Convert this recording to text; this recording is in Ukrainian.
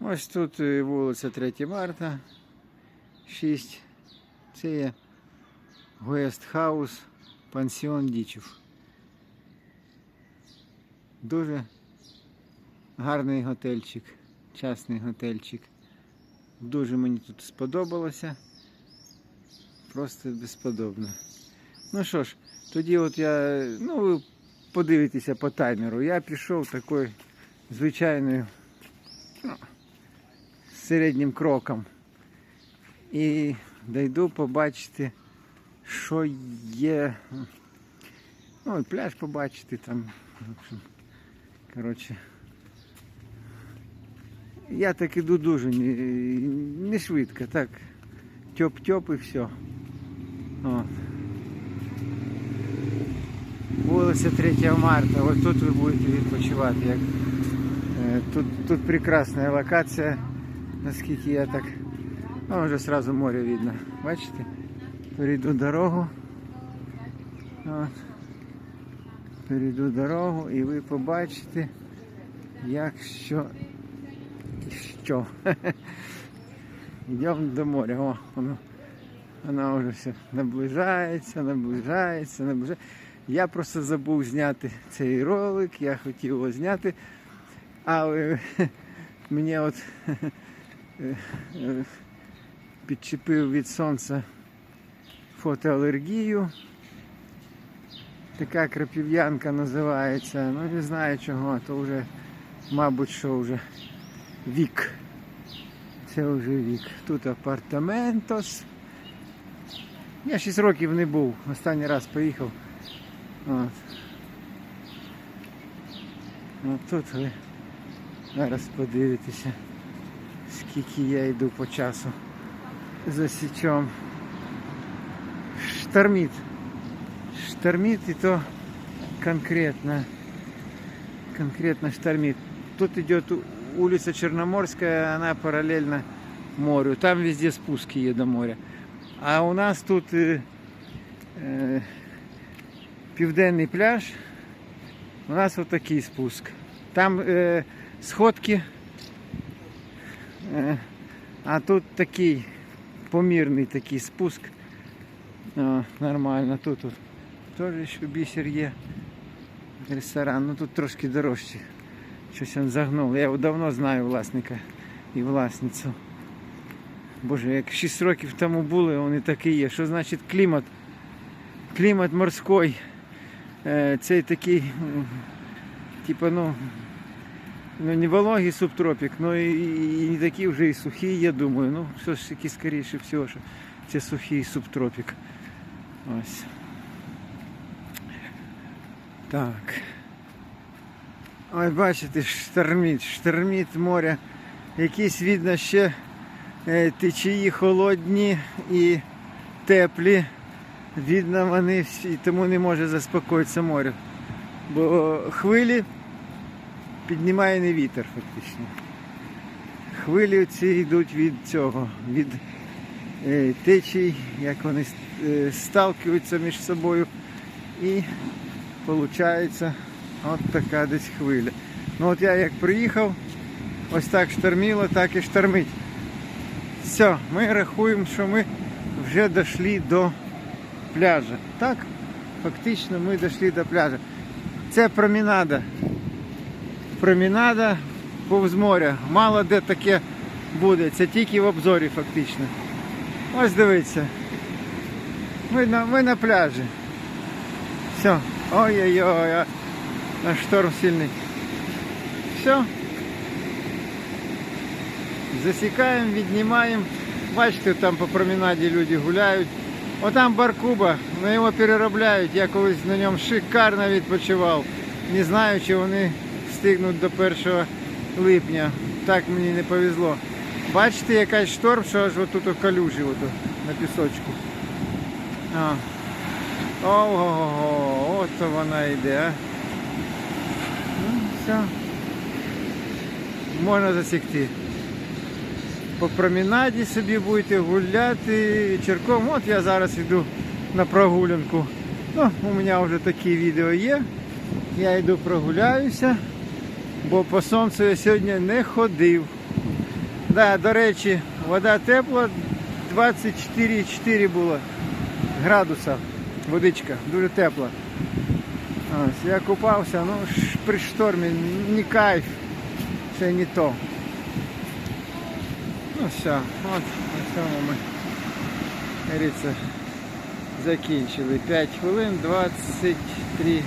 Ось тут е, вулиця 3 марта, 6. Це є Гуестхаус, пансіон Дічів. Дуже гарний готельчик, частний готельчик. Дуже мені тут сподобалося. Просто безподобно. Ну що ж, тоді от я, ну ви подивитеся по таймеру. Я пішов такою звичайною середнім кроком. І дойду побачити, що є. Ну, і пляж побачити там. в общем, Коротше. Я так іду дуже не, швидко, так. Тьоп-тьоп і все. От. Вулиця 3 марта. Ось тут ви будете відпочивати. Як, е, тут, тут прекрасна локація, наскільки я так. А вже сразу море видно. Бачите? Перейду дорогу. От. Перейду дорогу і ви побачите, як що що. Йдемо до моря. О, воно, вона вже все наближається, наближається, наближається. Я просто забув зняти цей ролик, я хотів його зняти, але мені от підчепив від сонця фотоалергію. Така крапів'янка називається. Ну не знаю чого, то вже, мабуть, що вже вік. Це вже вік. Тут апартаментос. Я 6 років не був, останній раз поїхав. От. От тут ви зараз подивитеся, скільки я йду по часу за січом. Штормит. Штормит и то конкретно. Конкретно штормит. Тут идет улица Черноморская, она параллельно морю. Там везде спуски є до моря. А у нас тут е, е, південний пляж. У нас отакий спуск. Там е, сходки. Е, а тут такий помірний такий спуск. О, нормально. Тут, тут теж бісер є. Ресторан. Ну тут трошки дорожче. Щось він загнув. Я давно знаю власника і власницю. Боже, як 6 років тому були, вони такі є. Що значить клімат? Клімат морський. Е, Цей такий, типу, ну, ну не вологий субтропік, ну і, і, не такий вже і сухий, я думаю. Ну, все ж таки скоріше всього, що це сухий субтропік. Ось. Так. Ось бачите, штормить, штормить море. Якісь видно ще е, течії холодні і теплі. Видно, вони всі, тому не може заспокоїтися море. Бо хвилі піднімає не вітер фактично. Хвилі ці йдуть від цього, від е, течій, як вони е, сталкуються між собою. І виходить от така десь хвиля. Ну от я як приїхав, ось так шторміло, так і штормить. Все, ми рахуємо, що ми вже дійшли до пляжа. Так, фактично ми дійшли до пляжа. Це промінада. Промінада повз моря. Мало де таке буде. Це тільки в обзорі фактично. Ось дивіться. Ми на, ми на пляжі. Все. Ой-ой-ой, а шторм сильний. Все. Засікаємо, віднімаємо. Бачите, там по променаді люди гуляють. Отам Баркуба, на його переробляють. Я колись на ньому шикарно відпочивав. Не знаю, чи вони встигнуть до 1 липня. Так мені не повезло. Бачите, якась шторм, що аж отут у калюжі отут, на пісочку. А. Ого, от вона йде, а. Ну, все. Можна засікти. По променаді собі будете гуляти вечірком. От я зараз йду на прогулянку. Ну, у мене вже такі відео є. Я йду прогуляюся, бо по сонцю я сьогодні не ходив. Да, до речі, вода тепла, 24,4 було градуса. Водичка, дуже тепла. Ось, я купався, ну при штормі не кайф, це не то. Ну все, от на цьому ми говориться, закінчили. 5 хвилин 23